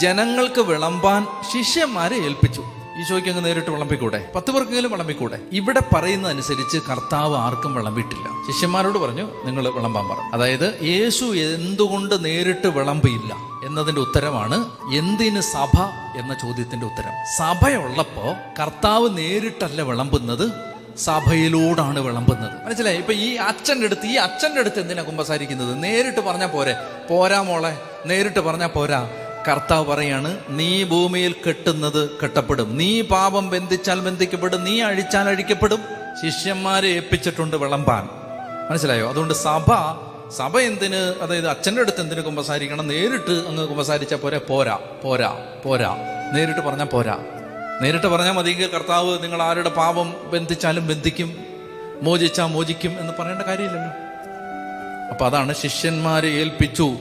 ജനങ്ങൾക്ക് വിളമ്പാൻ ശിഷ്യന്മാരെ ഏൽപ്പിച്ചു. ഈശോയ്ക്ക് അങ്ങ് നേരിട്ട് വിളമ്പിക്കൂടെ? പത്ത് പേർക്കെങ്കിലും വിളമ്പിക്കൂടെ? ഇവിടെ പറയുന്ന അനുസരിച്ച് കർത്താവ് ആർക്കും വിളമ്പിയിട്ടില്ല. ശിഷ്യന്മാരോട് പറഞ്ഞു നിങ്ങൾ വിളമ്പാൻ പറ. അതായത് യേശു എന്തുകൊണ്ട് നേരിട്ട് വിളമ്പിയില്ല? എന്നതിന്റെ ഉത്തരമാണ് എന്തിന് സഭ എന്ന ചോദ്യത്തിന്റെ ഉത്തരം. സഭയുള്ളപ്പോ കർത്താവ് നേരിട്ടല്ല വിളമ്പുന്നത് സഭയിലൂടാണ് വിളമ്പുന്നത്. മനസ്സിലായി? ഇപ്പൊ ഈ അച്ഛന്റെ അടുത്ത് ഈ അച്ഛന്റെ അടുത്ത് എന്തിനാ കുമ്പസാരിക്കുന്നത്? നേരിട്ട് പറഞ്ഞാൽ പോരെ. പോരാ മോളെ നേരിട്ട് പറഞ്ഞാൽ പോരാ. കർത്താവ് പറയാണ് നീ ഭൂമിയിൽ കെട്ടുന്നത് കെട്ടപ്പെടും. നീ പാപം ബന്ധിച്ചാൽ ബന്ധിക്കപ്പെടും. നീ അഴിച്ചാൽ അഴിക്കപ്പെടും. ശിഷ്യന്മാരെ ഏൽപ്പിച്ചിട്ടുണ്ട് വിളമ്പാൻ. മനസ്സിലായോ? അതുകൊണ്ട് സഭ സഭ എന്തിന് അതായത് അച്ഛന്റെ അടുത്ത് എന്തിന് കുമ്പസാരിക്കണം? നേരിട്ട് അങ്ങ് കുമ്പസാരിച്ചാൽ പോരെ? പോരാ പോരാ പോരാ. നേരിട്ട് പറഞ്ഞാൽ പോരാ. നേരിട്ട് പറഞ്ഞാൽ മതിയെങ്കിൽ കർത്താവ് നിങ്ങൾ ആരുടെ പാപം ബന്ധിച്ചാലും ബന്ധിക്കും. മോചിച്ചാൽ മോചിക്കും എന്ന് പറയേണ്ട കാര്യമില്ലല്ലോ. അപ്പൊ അതാണ് ശിഷ്യന്മാരെ ഏൽപ്പിച്ചു.